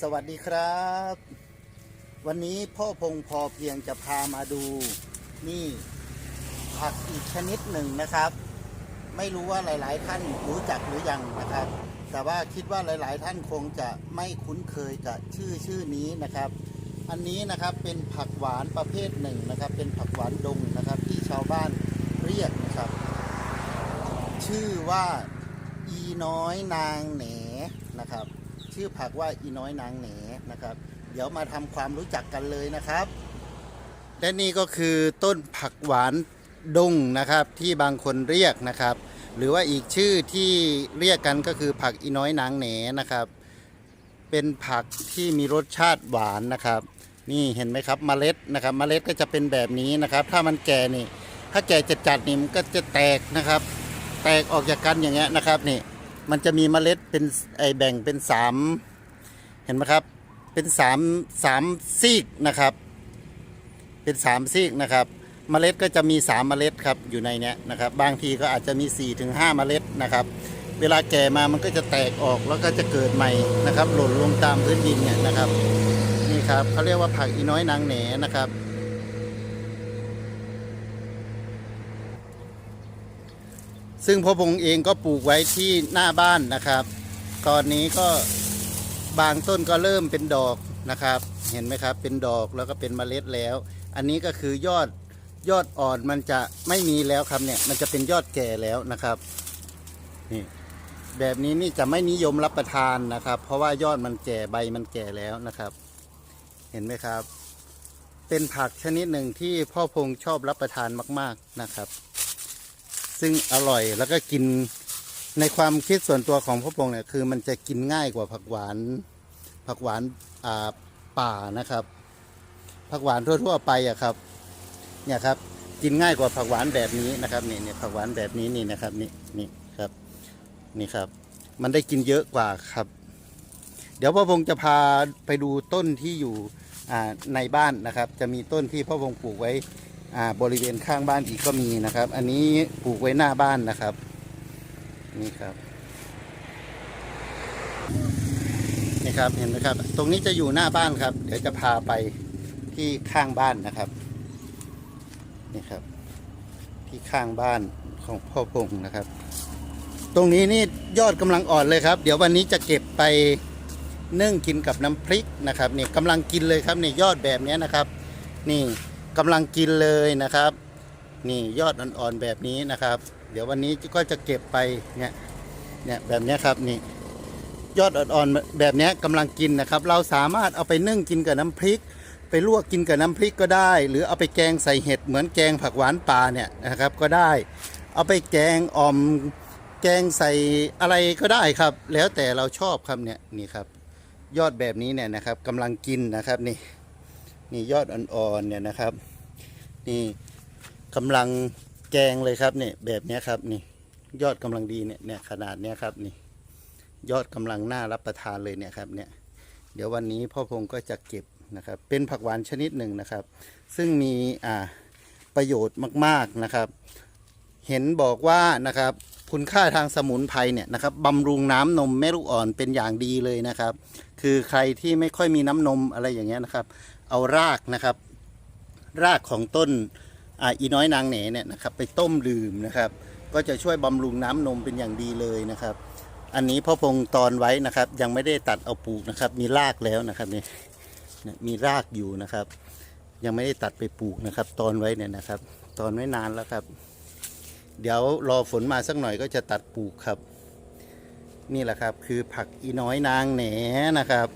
สวัสดีครับ วันนี้พ่อพงพอเพียงจะพามาดู นี่ผักอีกชนิดหนึ่งนะครับ ไม่รู้ว่าหลาย ๆ ท่านรู้จักหรือยังนะครับ แต่ว่าคิดว่าหลาย ๆ ท่านคงจะไม่คุ้นเคยกับชื่อชื่อนี้นะครับ อันนี้นะครับเป็นผักหวานประเภทหนึ่งนะครับ เป็นผักหวานดงนะครับ ที่ชาวบ้านเรียกนะครับ ชื่อว่าอีน้อยนางแหนนะครับ ชื่อผักว่าอีน้อยนางแหนนะครับ เดี๋ยวมาทำความรู้จักกันเลยนะครับ และนี่ก็คือต้นผักหวานดงนะครับที่บางคนเรียกนะครับ หรือว่าอีกชื่อที่เรียกกันก็คือผักอีน้อยนางแหนนะครับ เป็นผักที่มีรสชาติหวานนะครับ นี่เห็นไหมครับเมล็ดนะครับเมล็ดก็จะเป็นแบบนี้นะครับ ถ้ามันแก่นี่ ถ้าแก่จัดๆนี่มันก็จะแตกนะครับ แตกออกจากกันอย่างเงี้ยนะครับนี่ มันจะมีเมล็ดเป็นไอแบ่งเป็นสามเห็นไหมครับ เป็นสามสามซีกนะครับ เป็นสามซีกนะครับ เมล็ดก็จะมีสามเมล็ดครับอยู่ในเนี้ยนะครับ บางทีก็อาจจะมี4ี่ถึงห้าเมล็ดนะครับ เวลาแก่มามันก็จะแตกออกแล้วก็จะเกิดใหม่นะครับ หล่นลงตามพื้นดินเนี่ยนะครับ นี่ครับเขาเรียกว่าผักอีน้อยนางแหนนะครับ ซึ่งพ่อพงเองก็ปลูกไว้ที่หน้าบ้านนะครับ ตอนนี้ก็บางต้นก็เริ่มเป็นดอกนะครับ เห็นไหมครับ เป็นดอกแล้วก็เป็นเมล็ดแล้ว อันนี้ก็คือยอดยอดอ่อนมันจะไม่มีแล้วครับเนี่ย มันจะเป็นยอดแก่แล้วนะครับ นี่แบบนี้นี่จะไม่นิยมรับประทานนะครับ เพราะว่ายอดมันแก่ใบมันแก่แล้วนะครับ เห็นไหมครับ เป็นผักชนิดหนึ่งที่พ่อพงชอบรับประทานมาก ๆนะครับ ซึ่งอร่อยแล้วก็กินในความคิดส่วนตัวของพ่อพงเนี่ยคือมันจะกินง่ายกว่าผักหวาน ผักหวานอ่าป่านะครับ ผักหวานทั่วๆไปอะครับ เนี่ยครับกินง่ายกว่าผักหวานแบบนี้นะครับนี่เนี่ยผักหวานแบบนี้นี่นะครับนี่นี่ครับนี่ครับ มันได้กินเยอะกว่าครับ เดี๋ยวพ่อพงจะพาไปดูต้นที่อยู่ในบ้านนะครับ จะมีต้นที่พ่อพงปลูกไว้ อ่าบริเวณข้างบ้านอีกก็มีนะครับ อันนี้ปลูกไว้หน้าบ้านนะครับ นี่ครับนี่ครับเห็นไหมครับ ตรงนี้จะอยู่หน้าบ้านครับ เดี๋ยวจะพาไปที่ข้างบ้านนะครับนี่ครับ ที่ข้างบ้านของพ่อพงนะครับ ตรงนี้นี่ยอดกำลังอ่อนเลยครับ เดี๋ยววันนี้จะเก็บไปนึ่งกินกับน้ำพริกนะครับนี่กำลังกินเลยครับนี่ยอดแบบนี้นะครับ นี่ กำลังกินเลยนะครับ นี่ยอดอ่อนๆแบบนี้นะครับ เดี๋ยววันนี้ก็จะเก็บไปเนี่ยเนี่ยแบบนี้ครับนี่ยอดอ่อนๆแบบนี้กำลังกินนะครับ เราสามารถเอาไปนึ่งกินกับน้ำพริก ไปลวกกินกับน้ำพริกก็ได้ หรือเอาไปแกงใส่เห็ดเหมือนแกงผักหวานป่าเนี่ยนะครับก็ได้ เอาไปแกงอ่อมแกงใส่อะไรก็ได้ครับ แล้วแต่เราชอบครับเนี่ยนี่ครับ ยอดแบบนี้เนี่ยนะครับกำลังกินนะครับนี่ นี่ยอดอ่อนๆเนี่ยนะครับ นี่กำลังแกงเลยครับเนี่ยแบบนี้ครับนี่ยอดกำลังดีเนี่ยเนี่ยขนาดเนี้ยครับนี่ยอดกำลังน่ารับประทานเลยเนี่ยครับเนี่ยเดี๋ยววันนี้พ่อพงก็จะเก็บนะครับ เป็นผักหวานชนิดหนึ่งนะครับ ซึ่งมีอ่าประโยชน์มากๆนะครับ เห็นบอกว่านะครับคุณค่าทางสมุนไพรเนี่ยนะครับบำรุงน้ำนมแม่ลูกอ่อนเป็นอย่างดีเลยนะครับ คือใครที่ไม่ค่อยมีน้ำนมอะไรอย่างเงี้ยนะครับ เอารากนะครับ รากของต้นออีน้อยนางเหนเนี่ยนะครับไปต้มดื่มนะครับ ก็จะช่วยบำรุงน้ำนมเป็นอย่างดีเลยนะครับ อันนี้พ่อพงตอนไว้นะครับ ยังไม่ได้ตัดเอาปลูกนะครับ มีรากแล้วนะครับเนี่ยมีรากอยู่นะครับ ยังไม่ได้ตัดไปปลูกนะครับ ตอนไว้เนี่ยนะครับ ตอนไว้นานแล้วครับ เดี๋ยวรอฝนมาสักหน่อยก็จะตัดปลูกครับ นี่แหละครับ คือผักอีน้อยนางแหนนะครับ